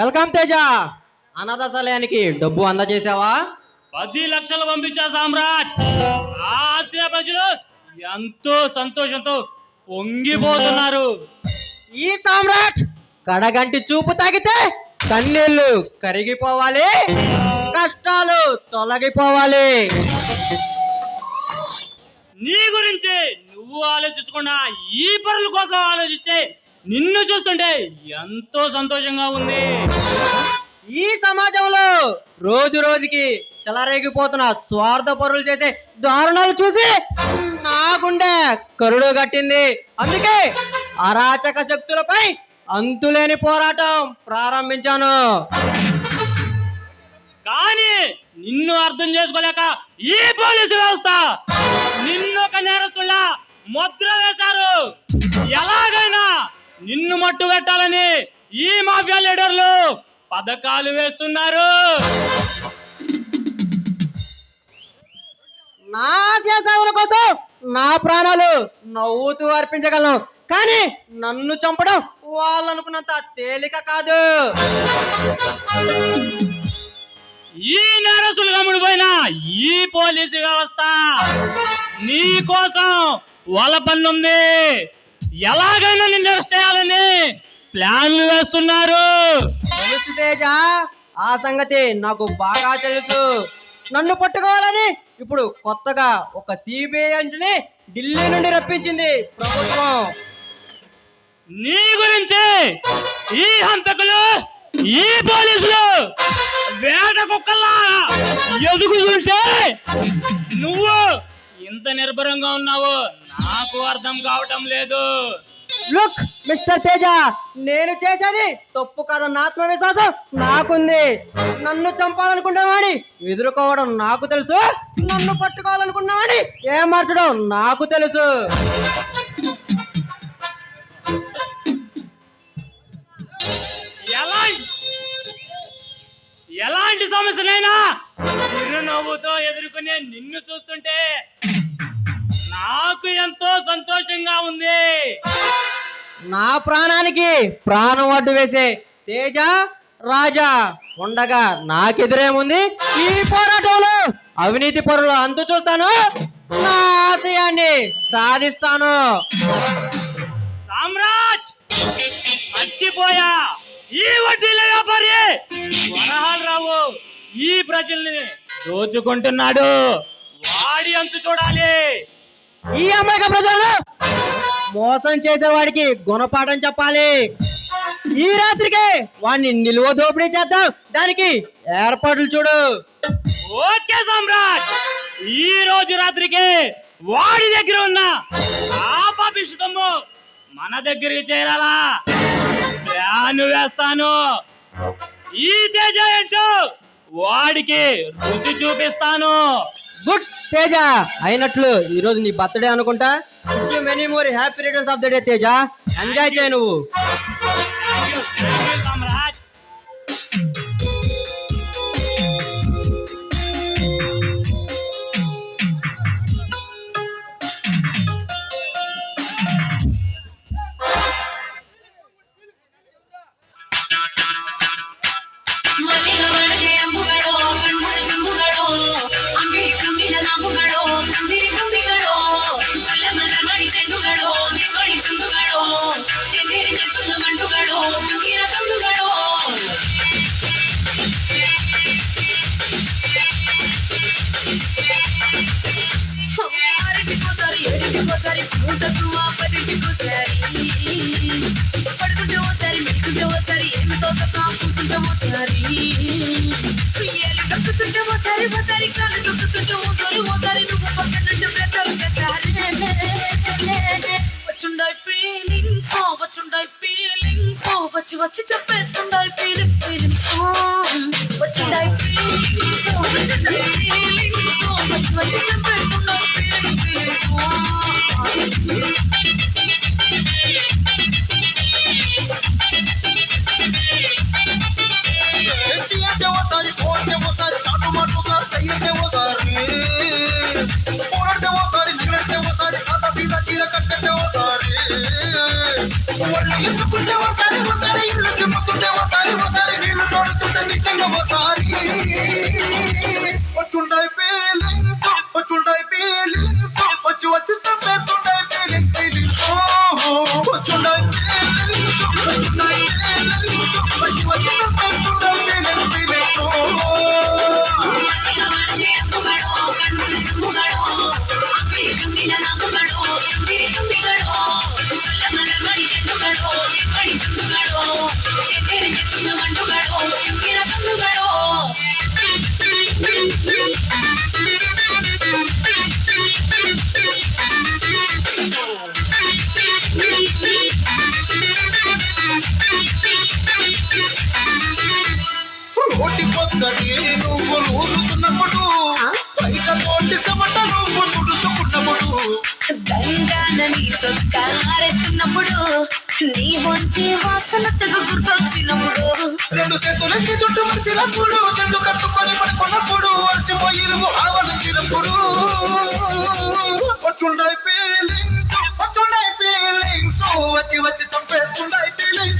Welcome Teja. అనాథాశాలయానికి డబ్బు అందజేసావా పది లక్షలు పంపించా సామ్రాట్. ఆసియా ప్రజలు ఎంతో సంతోషంతో పొంగిపోతున్నారు. ఈ సామ్రాట్ కడగంటి చూపు తాగితే కన్నీళ్ళు కరిగిపోవాలి కష్టాలు తొలగిపోవాలి. నీ గురించి నువ్వు ఆలోచించకుండా ఈ పనుల కోసం ఆలోచించే నిన్ను చూస్తుంటే ఎంతో సంతోషంగా ఉంది. ఈ సమాజంలో రోజు రోజుకి చెలరేగిపోతున్న స్వార్థ పరులు చేసే దారుణాలు చూసి నా గుండె కరుడు కట్టింది. అందుకే అరాచక శక్తులపై అంతులేని పోరాటం ప్రారంభించాను. కానీ నిన్ను అర్థం చేసుకోలేక ఈ పోలీసు వ్యవస్థ నిన్ను ఒక నేరస్తుల ముద్ర వేశారు. ఎలాగైనా నిన్ను మట్టు పెట్టాలని ఈ మాఫియా లీడర్లు పథకాలు వేస్తున్నారు. నా సాధన కోసం నా ప్రాణాలు నవ్వుతూ అర్పించగలను. కానీ నన్ను చంపడం వాళ్ళు అనుకున్నంత తేలిక కాదు. ఈ నేరస్తులు గమ్ముడిపోయిన ఈ పోలీసు వ్యవస్థ నీ కోసం వాళ్ళ పన్నుంది ఎలాగైనా నిన్ను అరెస్ట్ చేయాలని ప్లాన్లు వేస్తున్నారు. తెలుసు తేజ ఆ సంగతి నాకు బాగా తెలుసు. నన్ను పట్టుకోవాలని ఇప్పుడు కొత్తగా ఒక సిబిఐ ఢిల్లీ నుండి రప్పించింది ప్రభుత్వం. నీ గురించి ఈ హంతకులు ఈ పోలీసులు వేట కుక్కల్లా ఎదుగుతుంటే నువ్వు ఇంత నిర్భరంగా ఉన్నావు నాకు అర్థం కావటం లేదు. లుక్ మిస్టర్ తేజ నేను చేసేది తప్పు కాదన్న ఆత్మవిశ్వాసం నాకుంది. నన్ను చంపాలనుకున్నవాడి ఎదుర్కోవడం నాకు తెలుసు. నన్ను పట్టుకోవాలనుకున్నవాడి మార్చడం నాకు తెలుసు. ఎలాంటి సమస్యలైనా చిరునవ్వుతో ఎదుర్కొనే నిన్ను చూస్తుంటే నాకు ఎంతో సంతోషంగా ఉంది. నా ప్రాణానికి ప్రాణం అడ్డు వేసే తేజ రాజా ఉండగా నాకెదురేముంది ఈ పోరాటంలో అవినీతి పరుల అంతు చూస్తాను. నా ఆశయాన్ని సాధిస్తాను. సామ్రాజ్! మర్చిపోయా. ఈ వడ్డీల వ్యాపారి రావు. ఈ ప్రజల్ని దోచుకుంటున్నాడు. వాడి అంతు చూడాలి. ఈ అమాయక ప్రజలను మోసం చేసేవాడికి గుణపాఠం చెప్పాలి. ఈ రాత్రికి వాడిని నిలువ దోపిడీ చేద్దాం. దానికి ఏర్పాట్లు చూడు. ఓకే సామ్రాట్. ఈ రోజు రాత్రికి వాడి దగ్గర ఉన్న ఆపాపిషుతము మన దగ్గరికి చేరాలా? ప్లాన్ వేస్తాను. ఈ తేజ ఏంటో వాడికి రుచి చూపిస్తాను. గుడ్ తేజ. అయినట్లు ఈ రోజు నీ బర్త్డే అనుకుంటా? many more happy returns of the day Teja enjoy చేయ నువ్వు Thank you, thank you, ತುಂಡುಗಳು ಎಂದಿರಿನ ತುಂಡು ಮಂಡುಗಳು ಇರ ತುಂಡುಗಳು ఆరింటికోసారి ఏడింటికోసారి మూటకు ఆ పదింటికోసారి. పడుతుంటే ఓసారి మెడుకుంటే ఓసారి ఏమి తోసక కూర్చుంటే ఓసారి. ఏళ్ళు తొక్కుతుంటే ఓసారి ఓసారి కాలు తొక్కుతుంటే ఓసారి ఓసారి నువ్వు పక్కన వచ్చి వచ్చి చెప్పేస్తుండాయి ఫీలింగ్ ఫీలింగ్స్ వచ్చిండాయి ఫీలింగ్స్ వచ్చిండాయి ఫీలింగ్స్ వచ్చి వచ్చి చెప్పేస్తుండాయి ఫీలింగ్ ఫీలింగ్స్ ఏచి అంటే ఓసారి పోతే చాటు మాటుగా చెయ్యంటే ఓసారి పోరాడితే ఓసారి నిలబెడితే ఓసారి సాత సీత చీర కట్టితే ఓసారి ఒళ్ళు వచ్చి వచ్చి చంపేస్తుండాయి ఫీలింగ్స్ ఫీలింగ్స్ రోటి పచ్చడి నువ్వు నూరుతున్నప్పుడు పైన తోటి సమట నువ్వు తుడుచుకున్నప్పుడు దండాలని సొక్కారెత్తున్నప్పుడు నీ వంటి వాసన తెగ గుర్తొచ్చినప్పుడు రెండు చేతులకి చుట్టూ మరిచినప్పుడు చెండు కట్టుకొని పడుకున్నప్పుడు అలసిపోయి నువ్వు ఆవలించినప్పుడు వచ్చుండాయి ఫీలింగ్స్ వచ్చుండాయి ఫీలింగ్స్ వచ్చి వచ్చి చంపేస్తుండాయి ఫీలింగ్స్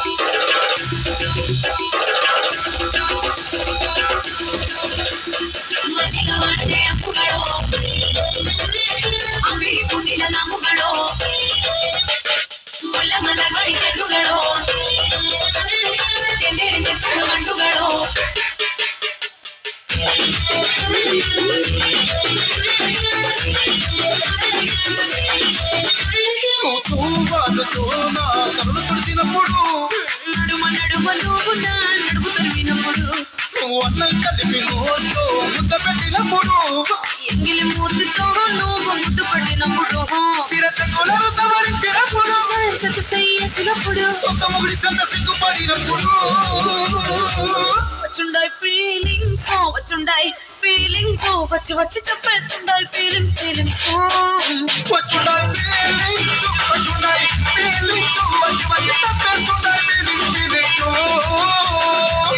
నువ్వు నా నడుము తరిమినప్పుడు అన్నం కలిపి నోట్లో ముద్ద పెట్టినప్పుడు ఎంగిలి మూతితో నువ్వు ముద్దు పట్టినప్పుడు శిరసకులను సవరించినప్పుడు సరసకు సయ్యేసినప్పుడు సొంత ముగిడి సంత సిగ్గుపడినప్పుడు వచ్చుండాయి ఫీలింగ్స్ వచ్చుండాయి ఫీలింగ్స్ వచ్చి వచ్చి చెప్పేస్తుండాయి ఫీలింగ్స్ ఫీలింగ్స్ వచ్చుండాయి వచ్చుండాయి వచ్చి వచ్చి తప్పేస్తుండాయి feelings, oh, oh, oh, oh